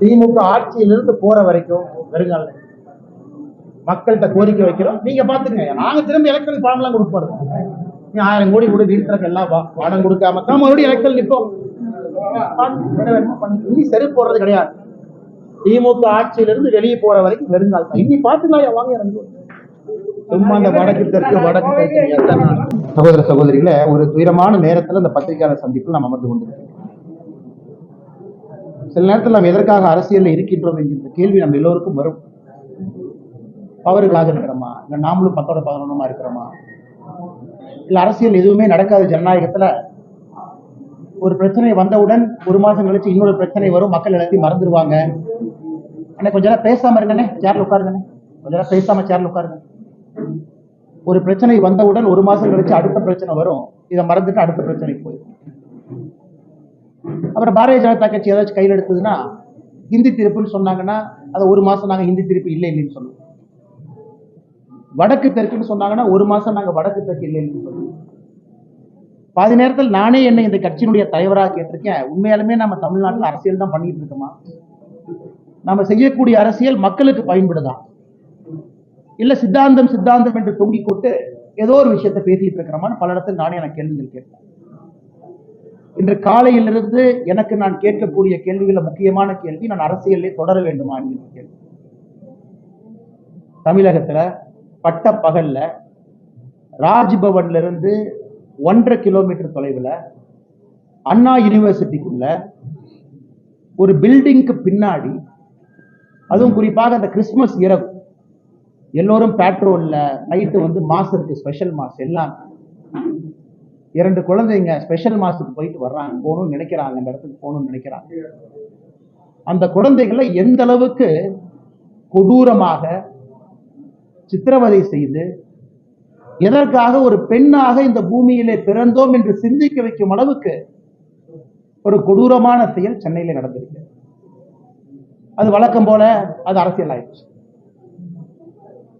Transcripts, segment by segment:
திமுக ஆட்சியிலிருந்து போற வரைக்கும் வருங்கால மக்கள்கிட்ட கோரிக்கை வைக்கிறோம். நீங்க பாத்துங்க நாங்க திரும்ப எலக்ட்ரிக் பணம் எல்லாம் கொடுப்பாரு நீ ஆயிரம் கோடி கொடு வீட்டுக்கு எல்லாம் வா- பணம் கொடுக்காம தான் மறுபடியும் எலக்ட்ரல் நிற்போம் இனி சரி போடுறது கிடையாது. திமுக ஆட்சியிலிருந்து வெளியே போற வரைக்கும் வெறுங்கால் தான் இனி பாத்துக்கலாம் வாங்க இறங்கு சும்மா அந்த வடக்கு தெற்கு வடக்கு தெற்கு? சகோதர சகோதரிகளே ஒரு துயரமான நேரத்துல இந்த பத்திரிகையாளர் சந்திப்பில் நாம் அமர்ந்து கொண்டிருக்கிறோம். சில நேரத்தில் நாம் எதற்காக அரசியலில் இருக்கின்றோம் என்கின்ற கேள்வி நம்ம எல்லோருக்கும் வரும். பவர்களாக இருக்கிறோமா? இல்லை நாமளும் பத்தோட பதினொன்றுமா இருக்கிறோமா? இல்லை அரசியல் எதுவுமே நடக்காத ஜனநாயகத்துல ஒரு பிரச்சனை வந்தவுடன் ஒரு மாசம் கழிச்சு இன்னொரு பிரச்சனை வரும் மக்கள் எல்லாத்தையும் மறந்துடுவாங்க அண்ணே கொஞ்ச நேரம் பேசாம இருங்கண்ணே சேர்ல உட்காருங்கண்ணே. கொஞ்ச நேரம் பேசாம சேர்ல உட்காருங்க. ஒரு பிரச்சனை வந்தவுடன் ஒரு மாசம் கழிச்சு அடுத்த பிரச்சனை வரும். இதை மறந்துட்டு அடுத்த பிரச்சனைக்கு போயிடும் அப்புறம் பாரதிய ஜனதா கட்சி ஏதாச்சும் கையில் எடுத்ததுன்னா ஹிந்தி திருப்புன்னு சொன்னாங்கன்னா அதை ஒரு மாசம் நாங்கள் ஹிந்தி திருப்பு இல்லை இல்லைன்னு சொல்லுவோம். வடக்கு தெற்குன்னு சொன்னாங்கன்னா ஒரு மாசம் நாங்கள் வடக்கு தெற்கு இல்லைன்னு சொல்லுவோம். பாதி நேரத்தில் நானே என்னை இந்த கட்சியினுடைய தலைவராக கேட்டிருக்கேன் உண்மையாலுமே நம்ம தமிழ்நாட்டில் அரசியல் தான் பண்ணிட்டு இருக்கோமா? நம்ம செய்யக்கூடிய அரசியல் மக்களுக்கு பயன்படுதான் இல்ல சித்தாந்தம் சித்தாந்தம் என்று தொங்கிக் கொண்டு ஏதோ ஒரு விஷயத்தை பேசிட்டு இருக்கிறமான பல இடத்தில் நானே எனக்கு கேள்விகள் கேட்பேன் இன்று காலையிலிருந்து எனக்கு நான் கேட்கக்கூடிய கேள்விகளில் முக்கியமான கேள்வி நான் அரசியலே தொடர வேண்டுமா என்கிற கேள்வி. தமிழகத்துல பட்ட பகல்ல ராஜ்பவன்ல இருந்து ஒன்றரை கிலோமீட்டர் தொலைவில் அண்ணா யூனிவர்சிட்டிக்குள்ள ஒரு பில்டிங்க்கு பின்னாடி அதுவும் குறிப்பாக அந்த கிறிஸ்துமஸ் இரவு எல்லோரும் பேட்ரோலில் நைட்டு வந்து மாஸ் இருக்குது ஸ்பெஷல் மாஸ் எல்லாம். இரண்டு குழந்தைங்க ஸ்பெஷல் மாஸுக்கு போயிட்டு வர்றாங்க போகணும்னு நினைக்கிறாங்க அந்த இடத்துக்கு போகணும்னு நினைக்கிறாங்க. அந்த குழந்தைகளை எந்த அளவுக்கு கொடூரமாக சித்திரவதை செய்து எதற்காக ஒரு பெண்ணாக இந்த பூமியிலே பிறந்தோம் என்று சிந்திக்க வைக்கும் அளவுக்கு ஒரு கொடூரமான செயல் சென்னையில் நடந்திருக்கு. அது வழக்கம் போல அது அரசியல் ஆயிடுச்சு.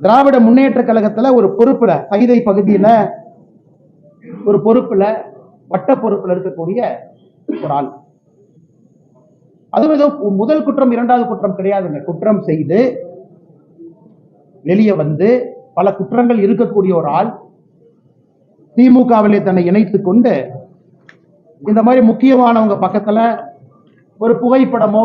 திராவிட முன்னேற்ற கழகத்துல ஒரு பொறுப்புல சைதை பகுதியில ஒரு பொறுப்புல வட்ட பொறுப்புல இருக்கக்கூடிய ஒரு ஆள். அதுவும் ஏதோ முதல் குற்றம் இரண்டாவது குற்றம் கிடையாதுங்க. குற்றம் செய்து வெளியே வந்து பல குற்றங்கள் இருக்கக்கூடிய ஒரு ஆள் திமுகவிலே தன்னை இணைத்து கொண்டு இந்த மாதிரி முக்கியமானவங்க பக்கத்துல ஒரு புகைப்படமோ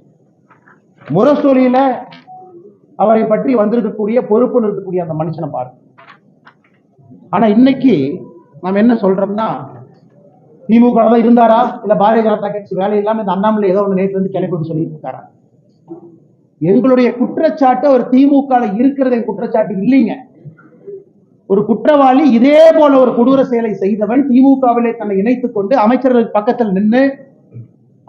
முரசொலியில அவரை பற்றி வந்திருக்கக்கூடிய பொறுப்பில் இருக்கக்கூடிய அந்த மனுஷனை பாரு ஆனா இன்னைக்கு நாம் என்ன சொல்றோம்னா திமுக தான் இருந்தாரா? இல்ல பாரதிய ஜனதா கட்சி வேலை இல்லாம இந்த அண்ணாமலை ஏதோ ஒன்று நேற்று வந்து கிளம்பி சொல்லிட்டு இருக்காரா? எங்களுடைய குற்றச்சாட்டு ஒரு திமுக இருக்கிறத இருக்கிறது என் குற்றச்சாட்டு இல்லைங்க. ஒரு குற்றவாளி இதே போல ஒரு கொடூர செயலை செய்தவன் திமுகவிலே தன்னை இணைத்துக் கொண்டு அமைச்சர்கள் பக்கத்தில் நின்று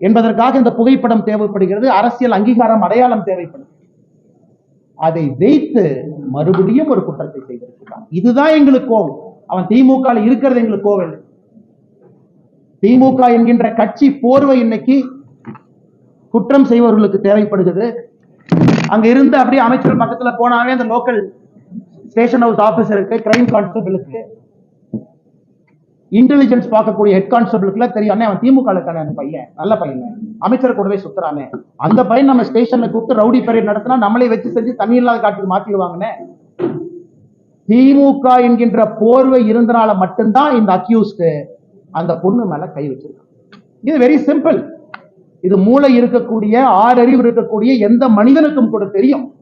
என்பதற்காக இந்த புகைப்படம் தேவைப்படுகிறது. அரசியல் அங்கீகாரம் அடையாளம் தேவைப்படுகிறது. அதை வைத்து மறுபடியும் ஒரு குற்றத்தை செய்திருக்கிறான். இதுதான் எங்களுக்கு கோவம் அவன் திமுக ல இருக்கிறது எங்களுக்கு கோவம் திமுக என்கின்ற கட்சி போர்வை இன்னைக்கு குற்றம் செய்பவர்களுக்கு தேவைப்படுகிறது. அங்க இருந்து அப்படியே அமைச்சர் பக்கத்துல போனாவே அந்த லோக்கல் ஸ்டேஷன் ஹவுஸ் ஆபீசருக்கு கிரைம் கான்ஸ்டபிளுக்கு இன்டெலிஜென்ஸ் பார்க்கக்கூடிய ஹெட் கான்ஸ்டபிளுக்குல தெரியும். அண்ணே அவன் திமுக இருக்கானே அந்த பையன். நல்ல பையன். அமைச்சர் கூடவே சுத்துறானே. அந்த பையன் நம்ம ஸ்டேஷன்ல கூப்பிட்டு ரவுடி பரேட் நடத்தினா நம்மளே வச்சு செஞ்சு தண்ணி இல்லாத காட்டுக்கு மாத்திடுவாங்கண்ணே. திமுக என்கின்ற போர்வை இருந்தனால மட்டும்தான் இந்த அக்யூஸ்டு அந்த பொண்ணு மேல கை வச்சிருக்கான். இது வெரி சிம்பிள் இது மூளை இருக்கக்கூடிய ஆறறிவு இருக்கக்கூடிய எந்த மனிதனுக்கும் கூட தெரியும்.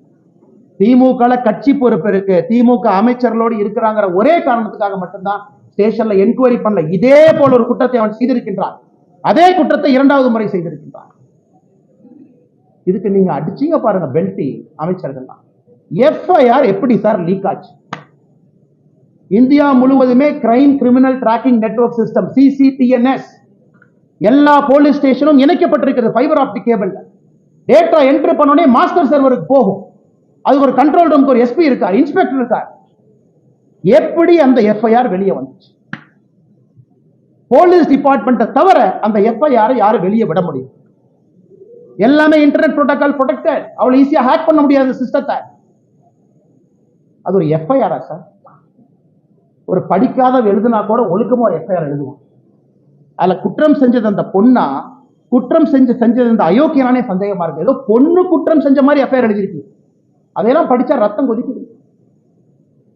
திமுக கட்சி பொறுப்பு இருக்கு. திமுக அமைச்சர்களோடு இருக்கிறாங்கிற ஒரே காரணத்துக்காக மட்டும்தான் ஸ்டேஷன்ல என்கொயரி பண்ணல. இதே போல ஒரு குற்றத்தை அவன் செய்திருக்கின்றான். அதே குற்றத்தை இரண்டாவது முறை செய்திருக்கின்றான். இதுக்கு நீங்க அடிச்சீங்க பாருங்க பெல்டி அமைச்சர்கள் தான் எஃப்ஐஆர் எப்படி சார் லீக் ஆச்சு? இந்தியா முழுவதுமே crime criminal tracking network system CCTNS எல்லா போலீஸ் ஸ்டேஷனும் இணைக்கப்பட்டிருக்கிறது fibre optic cable data entry பண்ணோடனே மாஸ்டர் சர்வருக்கு போகும். அது ஒரு கண்ட்ரோல் ரூமுக்கு ஒரு எஸ்பி இருக்கார் இன்ஸ்பெக்டர் இருக்கார். எப்படி அந்த எஃப்ஐஆர் வெளியே வந்துச்சு? போலீஸ் டிபார்ட்மெண்ட்டை தவிர அந்த எஃப்ஐஆர் யாரும் வெளியே விட முடியும் எல்லாமே இன்டர்நெட் ப்ரோட்டோகால் ப்ரொடெக்டட் அவ்வளவு ஈஸியா ஹேக் பண்ண முடியாத சிஸ்டத்தை அது ஒரு எஃப்ஐஆரா சார்? ஒரு படிக்காத எழுதுனா கூட ஒழுக்கமா ஒரு எஃப்ஐஆர் எழுதுவோம் அதுல குற்றம் செஞ்சது அந்த பொண்ணா குற்றம் செஞ்சு செஞ்சது அந்த அயோக்கியனானே சந்தேகமா இருக்கு. ஏதோ பொண்ணு குற்றம் செஞ்ச மாதிரி எஃப்ஐஆர் எழுதியிருக்கு. அதையெல்லாம் படிச்சா ரத்தம் கொதிக்குது.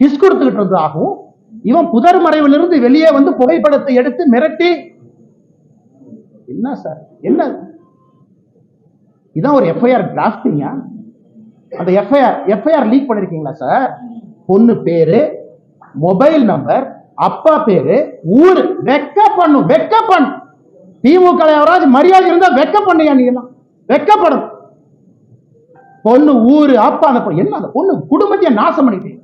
கிஸ் கொடுத்துக்கிட்டு இருந்ததாகவும் இவன் புதர் மறைவிலிருந்து வெளியே வந்து புகைப்படத்தை எடுத்து மிரட்டி என்ன சார்? என்ன? இதான் ஒரு எஃப்ஐஆர் டிராஃப்டிங்கா அந்த எஃப்ஐஆர் எஃப்ஐஆர் லீக் பண்ணிருக்கீங்களா சார்? பொண்ணு பேரு மொபைல் நம்பர் அப்பா பேரு ஊரு. வெக்க பண்ணும் வெக்க பண்ணு. திமுக யாராவது மரியாதை இருந்தா வெக்க பண்ணியா நீ எல்லாம். வெக்கப்படும் பொண்ணு ஊரு அப்பா அந்த பொண்ணு என்ன அந்த பொண்ணு குடும்பத்தையே நாசம் பண்ணிட்டீங்க.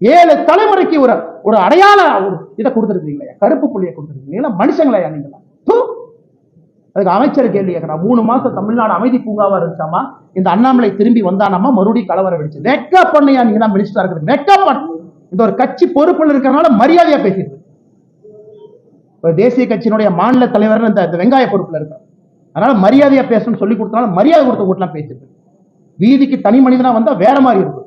ஏழு தலைமுறைக்கு ஒரு ஒரு அடையாள ஒரு இதை கொடுத்துருக்கீங்களா கருப்பு புள்ளியை கொடுத்துருக்கீங்களா மனுஷங்களா நீங்களா? அதுக்கு அமைச்சர் கேள்வி கேட்கிறான் மூணு மாசம் தமிழ்நாடு அமைதி பூங்காவா இருந்துச்சாமா? இந்த அண்ணாமலை திரும்பி வந்தானாமா? மறுபடியும் கலவரம் வெடிச்சு. மேக்கப் பண்ணியா நீங்க தான் மினிஸ்டரா இருக்கிறது? மேக்கப் இந்த ஒரு கட்சி பொறுப்புல இருக்கிறனால மரியாதையா பேசிடுது. ஒரு தேசிய கட்சியினுடைய மாநில தலைவர் இந்த வெங்காய பொறுப்புல இருக்கார் அதனால மரியாதையா பேசணும்னு சொல்லி கொடுத்தனால மரியாதை கொடுத்த கூட்டலாம் பேசிடுது. வீதிக்கு தனி மனிதனா வந்தா வேற மாதிரி இருக்கும்.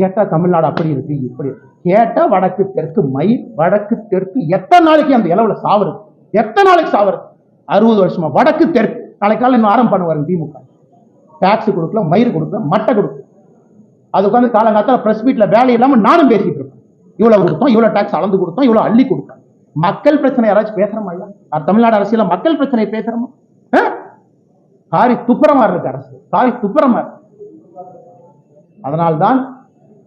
கேட்டால் கேட்டா தமிழ்நாடு அப்படி இருக்கு இப்படி கேட்டால் கேட்டா வடக்கு தெற்கு மயில் வடக்கு தெற்கு எத்தனை நாளைக்கு அந்த இளவில் சாவுறது? எத்தனை நாளைக்கு சாவுறது? அறுபது வருஷமா. வடக்கு தெற்கு. நாளைக்கு காலையில இன்னும் ஆரம்பம் பண்ணுவாரு திமுக. டாக்ஸ் கொடுக்கல மயிர் கொடுக்கல மட்டை கொடுக்கல. அது உட்காந்து காலங்காத்தால ப்ரெஸ் மீட்ல வேலை இல்லாமல் நானும் பேசிட்டு இருப்பேன் இவ்வளவு கொடுத்தோம் இவ்வளவு டாக்ஸ் அளந்து கொடுத்தோம் இவ்வளவு அள்ளி கொடுத்தோம். மக்கள் பிரச்சனை யாராச்சும் பேசுறோமா இல்லையா தமிழ்நாடு அரசியல மக்கள் பிரச்சனை பேசுறோமா? ஆ? காரி துப்புரமா இருக்கு அரசு. காரி துப்புரமா இருக்கு அதனால்தான்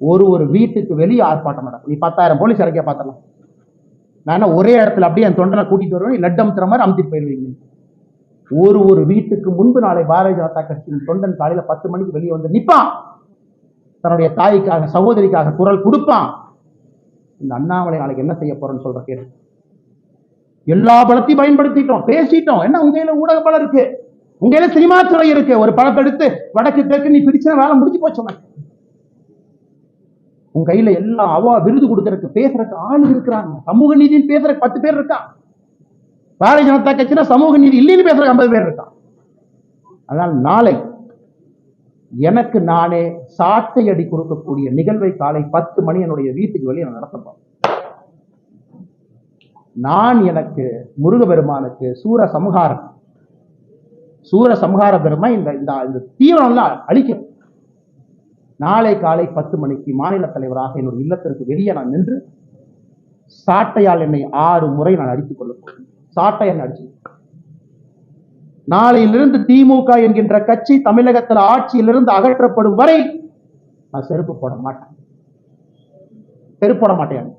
ஒரு ஒரு வீட்டுக்கு வெளியே ஆர்ப்பாட்டம் நடக்கும். நீ பத்தாயிரம் போலீஸ் இறக்கிய பார்த்துடலாம் நான் ஒரே இடத்துல அப்படியே என் தொண்டனை கூட்டிட்டு வருவேன்? லட்டு அமுத்துற மாதிரி அமுத்திட்டு போயிருவீங்க ஒரு ஒரு வீட்டுக்கு முன்பு நாளை பாரதிய ஜனதா கட்சியின் தொண்டன் காலையில பத்து மணிக்கு வெளியே வந்து நிப்பான். தன்னுடைய தாய்க்காக சகோதரிக்காக குரல் கொடுப்பான். இந்த அண்ணாமலை நாளைக்கு என்ன செய்ய போறேன்னு சொல்ற கேள்வி எல்லா பலத்தையும் பயன்படுத்திட்டோம். பேசிட்டோம். என்ன உங்கையில ஊடக பலம் இருக்கு? உங்கையில சினிமா துறை இருக்கு. ஒரு படத்தை எடுத்து வடக்கு தெற்கு நீ பிரிச்சா வேலை முடிஞ்சு போச்சு உன் கையில எல்லாம் அவா விருது கொடுக்கறதுக்கு பேசுறதுக்கு ஆள் இருக்கிறாங்க. சமூக நீதின்னு பேசுற பத்து பேர் இருக்கா? பாரதிய ஜனதா கட்சினா சமூக நீதி இல்லைன்னு பேசுற ஐம்பது பேர் இருக்கான் அதனால் நாளை எனக்கு நானே சாட்டை அடி கொடுக்கக்கூடிய நிகழ்வை காலை பத்து மணி என்னுடைய வீட்டுக்கு வெளியே நான் நடத்தப்போம் நான் எனக்கு முருகபெருமானுக்கு சூர சமகாரம் சூர சமகார பெருமை இந்த இந்த இந்த தீவிரம்லாம் அழிக்கும். நாளை காலை பத்து மணிக்கு மாநில தலைவராக என்னுடைய இல்லத்திற்கு வெளியே நான் நின்று சாட்டையால் என்னை ஆறு முறை நான் அடித்துக் கொள்ள போகிறேன். சாட்டை அடிச்சு நாளையிலிருந்து திமுக என்கின்ற கட்சி தமிழகத்தில் ஆட்சியிலிருந்து அகற்றப்படும் வரை நான் செருப்பு போட மாட்டேன். செருப்பு போட மாட்டேன்.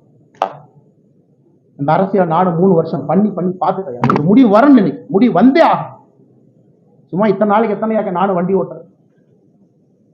இந்த அரசியல் நாடு மூணு வருஷம் பண்ணி பண்ணி பார்த்துட்டேன். முடிவு வரணும் முடிவு வந்தே ஆகும் சும்மா இத்தனை நாளைக்கு எத்தனை நானும் வண்டி ஓட்டுறேன்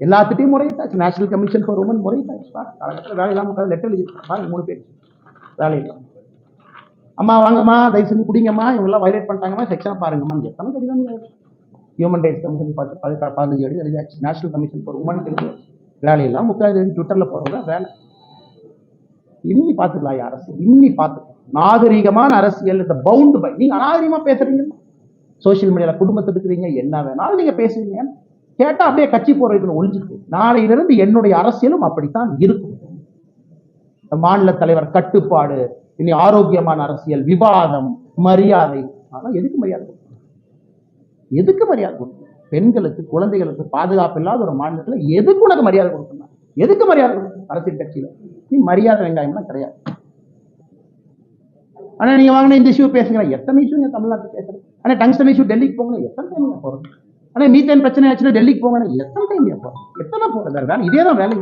எல்லாத்துட்டையும் முறையிட்டாச்சு. நேஷனல் கமிஷன் ஃபார் உமன் முறையிட்டாச்சு. காலகட்டத்தில் வேலை இல்லாமல் லெட்டர் எழுதிருக்காங்க மூணு பேர். வேலை இல்லாமல் அம்மா வாங்கம்மா தயவு செஞ்சு குடிங்கம்மா. இவங்கெல்லாம் வயலேட் பண்ணிட்டாங்கம்மா. செக்ஷனை பாருங்கம்மா எத்தனை கடிதம் ஹியூமன் ரைட்ஸ் கமிஷன் பார்த்து பதினாறு பதினஞ்சு எழுதி எழுதியாச்சு. நேஷனல் கமிஷன் ஃபார் உமன் வேலையெல்லாம் முக்காது ட்விட்டரில் போகிறவங்க வேலை. இன்னி பார்த்துக்கலாம் அரசு. இன்னி பார்த்துக்கலாம். நாகரிகமான அரசியல் இந்த பவுண்டு பை நீங்கள் அநாகரிகமா பேசுகிறீங்க சோஷியல் மீடியாவில் குடும்பத்தை இருக்கிறீங்க என்ன வேணாலும் நீங்கள் பேசுறீங்க கேட்டா அப்படியே கட்சி போறதுல ஒழிஞ்சுக்கு நாளையிலிருந்து என்னுடைய அரசியலும் அப்படித்தான் இருக்கும். இந்த மாநில தலைவர் கட்டுப்பாடு இனி ஆரோக்கியமான அரசியல் விவாதம் மரியாதை. ஆனால் எதுக்கு மரியாதை எதுக்கு மரியாதை கொடுக்கணும்? பெண்களுக்கு குழந்தைகளுக்கு பாதுகாப்பு இல்லாத ஒரு மாநிலத்துல எதுக்கு உனக்கு மரியாதை கொடுக்கணும்? எதுக்கு மரியாதை கொடுக்கணும் அரசியல் கட்சியில? நீ மரியாதை வெங்காயம்லாம் கிடையாது. ஆனா நீங்கள் வாங்கின இந்த இஷ்யூ பேசுங்க. எத்தனை இஷ்யூ நீங்க தமிழ்நாட்டில் பேசுறேன் ஆனா டங்ஸ்டன் இஷ்யூ டெல்லிக்கு போங்க. எத்தனை டைம் போகிறோம் ஆனால் மீத்தேன் பிரச்சனை ஆச்சுன்னா டெல்லிக்கு போங்க எத்தனை டைம் நீங்க எத்தனை போறது வேணும் இதே தான் வேலை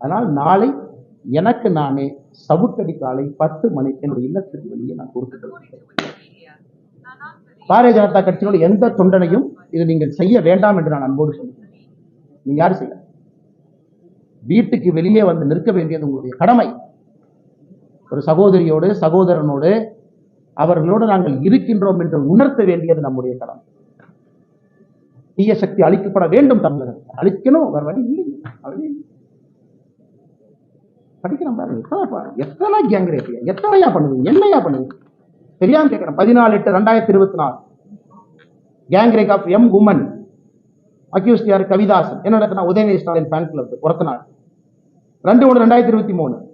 அதனால் நாளை எனக்கு நானே சவுக்கடி காலை பத்து மணிக்கு என்னுடைய இல்லத்திற்கு வெளியே நான் கொடுத்துக்கிறேன் பாரதிய ஜனதா கட்சியோட எந்த தொண்டனையும் இது நீங்கள் செய்ய வேண்டாம் என்று நான் அன்போடு சொல்லுகிறேன் நீங்க யாரும் செய்ய? வீட்டுக்கு வெளியே வந்து நிற்க வேண்டியது உங்களுடைய கடமை. ஒரு சகோதரியோடு சகோதரனோடு அவர்களோடு நாங்கள் இருக்கின்றோம் என்று உணர்த்த வேண்டியது நம்முடைய கடமை. தீய சக்தி அழிக்கப்பட வேண்டும் தமிழகத்தில் அழிக்கணும் வேறு வழி இல்லை. அப்படி படிக்கிறோம் பாருங்க. எத்தனை பா- கேங் ரேப் எத்தனையா பண்ணுவீங்க என்னையா பண்ணுவீங்க தெரியாம கேட்கிறேன். பதினாலு எட்டு ரெண்டாயிரத்தி இருபத்தி நாலு. கேங்ரேக் ஆஃப் எம் உமன். அக்யூஸ்டியார் கவிதாசன். என்ன நடத்தினா உதயநிதி ஸ்டாலின் ஃபேன் கிளப் ஒருத்த நாள் ரெண்டு ஒன்று ரெண்டாயிரத்தி இருபத்தி மூணு.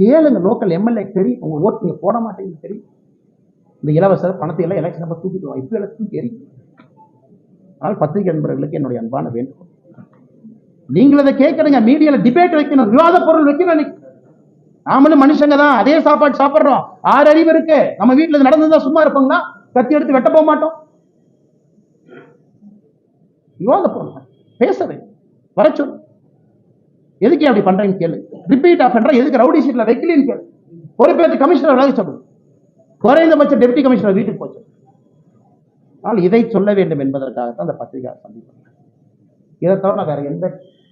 கேளுங்க லோக்கல் எம்எல்ஏ தெரியும். உங்க ஓட்டு நீங்க போட மாட்டேங்குது தெரியும். இந்த இலவச பணத்தை எல்லாம் எலெக்ஷன் நம்ம தூக்கிட்டு வாங்க. இப்போ எலெக்ஷன் தெரியும். அதனால் பத்திரிகை நண்பர்களுக்கு என்னுடைய அன்பான வேண்டுகோள். நீங்கள் அதை கேட்குறீங்க மீடியால டிபேட் வைக்கணும் விவாத பொருள் வைக்கணும் நாமளும் மனுஷங்க தான். அதே சாப்பாடு சாப்பிட்றோம். ஆறு அறிவு இருக்கு. நம்ம வீட்டில் இது சும்மா இருப்போங்களா? கத்தி எடுத்து வெட்ட போக மாட்டோம். விவாத பொருள். பேசவே வர சொல்லு. எதுக்கு அப்படி பண்றீங்க கேளு. ரிப்பீட் ஆஃப் எதுக்கு ரவுடி சீட்ல வைக்கலன்னு கேளு. பொறுப்பேற்று கமிஷனர் வேலை சொல்லு. குறைந்தபட்ச டெப்டி கமிஷனர் வீட்டுக்கு போச்சு ஆனால் இதை சொல்ல வேண்டும் என்பதற்காகத்தான் அந்த பத்திரிகை சந்திப்பு. இதை தவிர நான் வேற எந்த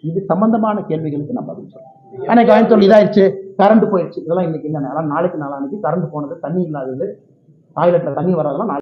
இது சம்பந்தமான கேள்விகளுக்கு நான் பதில் சொல்றேன் அன்னைக்கு கோயம்புத்தூர் இதாயிருச்சு கரண்ட் போயிடுச்சு இதெல்லாம் இன்னைக்கு என்ன நாளா நாளைக்கு நாளானிக்கு கரண்ட் போனது தண்ணி இல்லாதது டாய்லெட்டில் தண்ணி வராதெல்லாம் நாளைக்கு